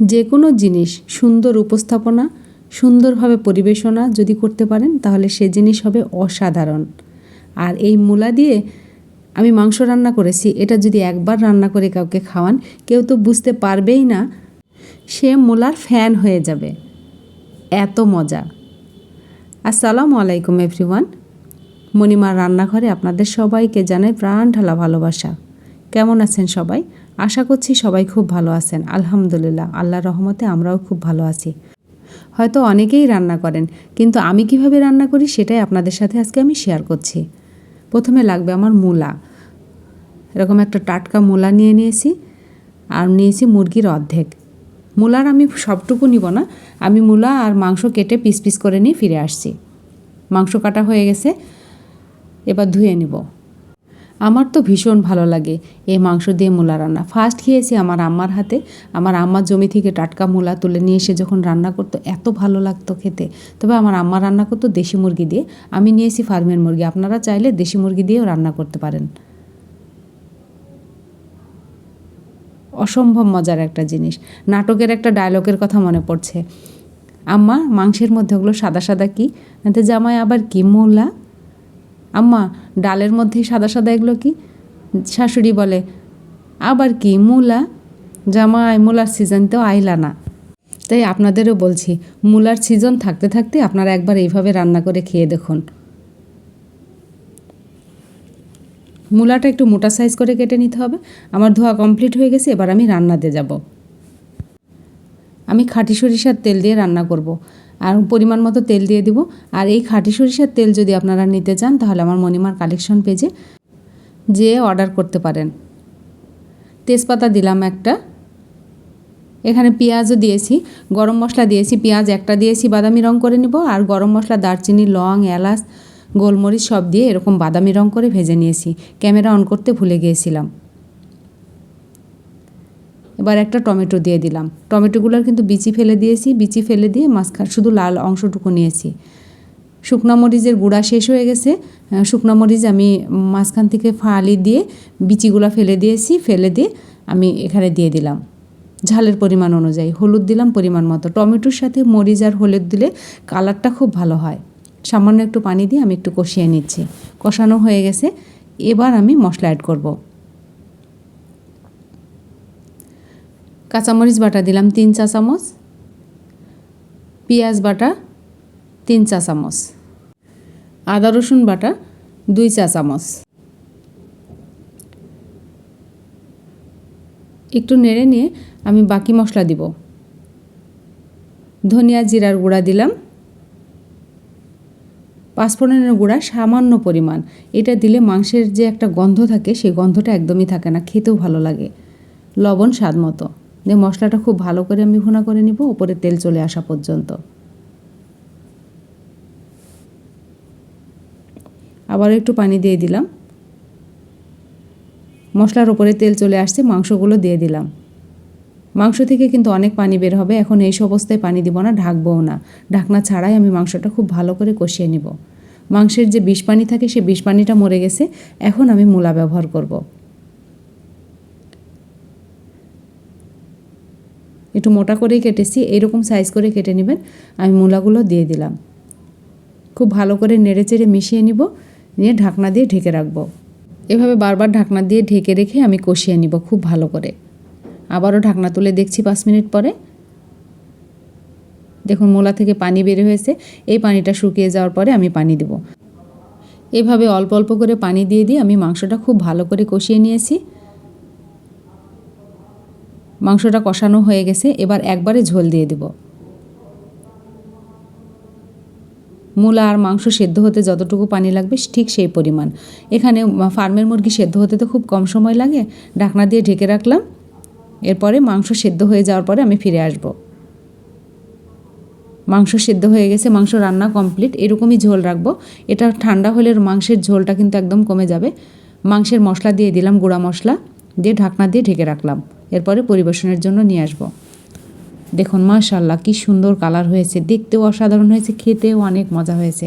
যে কোনো জিনিস, সুন্দর উপস্থাপনা, সুন্দরভাবে পরিবেশনা যদি করতে পারেন, তাহলে সে জিনিস হবে অসাধারণ। আর এই মূলা দিয়ে আমি মাংস রান্না করেছি, এটা যদি একবার রান্না করে কাউকে খাওয়ান, কেউ তো বুঝতে পারবেই না, সে মূলার ফ্যান হয়ে যাবে। এত মজা। আসসালামু আলাইকুম এভরিওয়ান। মণিমার রান্নাঘরে আপনাদের সবাইকে জানাই প্রাণ ঢালা ভালোবাসা। কেমন আছেন সবাই? আশা করছি সবাই খুব ভালো আছেন। আলহামদুলিল্লাহ আল্লাহ রহমতে আমরাও খুব ভালো আছি। হয়তো অনেকেই রান্না করেন, কিন্তু আমি কীভাবে রান্না করি সেটাই আপনাদের সাথে আজকে আমি শেয়ার করছি। প্রথমে লাগবে আমার মূলা। এরকম একটা টাটকা মূলা নিয়ে নিয়েছি, আর নিয়েছি মুরগির অর্ধেক। মূলার আমি সবটুকু নিব না, আমি মূলা আর মাংস কেটে পিস পিস করে নিয়ে ফিরে আসছি। মাংস কাটা হয়ে গেছে, এবার ধুয়ে নিব। আমার তো ভীষণ ভালো লাগে এই মাংস দিয়ে মূলা রান্না। ফার্স্ট খেয়েছি আমার আম্মার হাতে। আমার আম্মার জমি থেকে টাটকা মূলা তুলে নিয়ে এসে যখন রান্না করতো, এত ভালো লাগতো খেতে। তবে আমার আম্মা রান্না করতো দেশি মুরগি দিয়ে। আমি নিয়েছি ফার্মের মুরগি। আপনারা চাইলে দেশি মুরগি দিয়েও রান্না করতে পারেন। অসম্ভব মজার একটা জিনিস। নাটকের একটা ডায়লগের কথা মনে পড়ছে। আম্মা, মাংসের মধ্যে ওগুলো সাদা সাদা কি? জামাই আবার কি মূলা? আম্মা ডালের মধ্যে সাদা সাদা এগুলো কি? শাশুড়ি বলে, আবার কি, মূলা? জামাই, মূলার সিজন তো আইলা না। তাই আপনাদেরও বলছি, মূলার সিজন থাকতে থাকতে আপনারা একবার এইভাবে রান্না করে খেয়ে দেখুন। মূলাটা একটু মোটা সাইজ করে কেটে নিতে হবে। আমার ধোয়া কমপ্লিট হয়ে গেছে, এবার আমি রান্নাতে যাব। আমি খাঁটি সরিষার তেল দিয়ে রান্না করব। আর পরিমাণ মতো তেল দিয়ে দিব। আর এই খাঁটি সরিষার তেল যদি আপনারা নিতে চান, তাহলে আমার মণিমার কালেকশন পেজে যেয়ে অর্ডার করতে পারেন। তেজপাতা দিলাম একটা। এখানে পেঁয়াজও দিয়েছি, গরম মশলা দিয়েছি, পেঁয়াজ একটা দিয়েছি, বাদামি রং করে নিব। আর গরম মশলা, দারচিনি, লং, এলাচ, গোলমরিচ সব দিয়ে এরকম বাদামি রং করে ভেজে নিয়েছি। ক্যামেরা অন করতে ভুলে গিয়েছিলাম। এবার একটা টমেটো দিয়ে দিলাম। টমেটোগুলোর কিন্তু বিচি ফেলে দিয়েছি। বিচি ফেলে দিয়ে মাঝখান শুধু লাল অংশটুকু নিয়েছি। শুকনো মরিচের গুঁড়া শেষ হয়ে গেছে। শুকনো মরিচ আমি মাঝখান থেকে ফালি দিয়ে বিচিগুলো ফেলে দিয়েছি। ফেলে দিয়ে আমি এখানে দিয়ে দিলাম। ঝালের পরিমাণ অনুযায়ী, হলুদ দিলাম পরিমাণ মতো। টমেটোর সাথে মরিচ আর হলুদ দিলে কালারটা খুব ভালো হয়। সামান্য একটু পানি দিয়ে আমি একটু কষিয়ে নিচ্ছি। কষানো হয়ে গেছে। এবার আমি মশলা অ্যাড করব। কাঁচামরিচ বাটা দিলাম তিন চা চামচ। পেঁয়াজ বাটা তিন চা চামচ। আদা রসুন বাটা দুই চা চামচ। একটু নেড়ে নিয়ে আমি বাকি মশলা দিব। ধনিয়া জিরার গুঁড়া দিলাম। পাঁচফোড়নের গুঁড়া সামান্য পরিমাণ। এটা দিলে মাংসের যে একটা গন্ধ থাকে, সেই গন্ধটা একদমই থাকে না, খেতেও ভালো লাগে। লবণ স্বাদ মতো। দিয়ে মশলাটা খুব ভালো করে আমি ভুনা করে নিব ওপরে তেল চলে আসা পর্যন্ত। আবার একটু পানি দিয়ে দিলাম। মশলার ওপরে তেল চলে আসছে, মাংসগুলো দিয়ে দিলাম। মাংস থেকে কিন্তু অনেক পানি বের হবে, এখন এই অবস্থায় পানি দিব না, ঢাকবও না। ঢাকনা ছাড়াই আমি মাংসটা খুব ভালো করে কষিয়ে নিব। মাংসের যে বিষ পানি থাকে, সে বিষ পানিটা মরে গেছে, এখন আমি মূলা ব্যবহার করব। একটু মোটা করেই কেটেছি এইরকম সাইজ করে কেটে নেবেন। আমি মূলাগুলো দিয়ে দিলাম। খুব ভালো করে নেড়ে চেড়ে মিশিয়ে নিব, নিয়ে ঢাকনা দিয়ে ঢেকে রাখব। এভাবে বারবার ঢাকনা দিয়ে ঢেকে রেখে আমি কষিয়ে নিব খুব ভালো করে। আবারও ঢাকনা তুলে দেখছি পাঁচ মিনিট পরে। দেখুন, মোলা থেকে পানি বের হয়েছে। এই পানিটা শুকিয়ে যাওয়ার পরে আমি পানি দেব। এভাবে অল্প অল্প করে পানি দিয়ে দিয়ে আমি মাংসটা খুব ভালো করে কষিয়ে নিয়েছি। মাংসটা কষানো হয়ে গেছে, এবার একবারে ঝোল দিয়ে দেব। মূলা আর মাংস সেদ্ধ হতে যতটুকু পানি লাগবে, ঠিক সেই পরিমাণ। এখানে ফার্মের মুরগি সেদ্ধ হতে তো খুব কম সময় লাগে, ঢাকনা দিয়ে ঢেকে রাখলাম। এরপরে মাংস সেদ্ধ হয়ে যাওয়ার পরে আমি ফিরে আসব। মাংস সেদ্ধ হয়ে গেছে, মাংস রান্না কমপ্লিট, এরকমই ঝোল রাখব। এটা ঠান্ডা হলে মাংসের ঝোলটা কিন্তু একদম কমে যাবে। মাংসের মশলা দিয়ে দিলাম, গুঁড়া মশলা দিয়ে ঢাকনা দিয়ে ঢেকে রাখলাম। এরপরে পরিবেশনের জন্য নিয়ে আসব। দেখুন মাশাল্লাহ কি সুন্দর কালার হয়েছে। দেখতেও অসাধারণ হয়েছে, খেতেও অনেক মজা হয়েছে।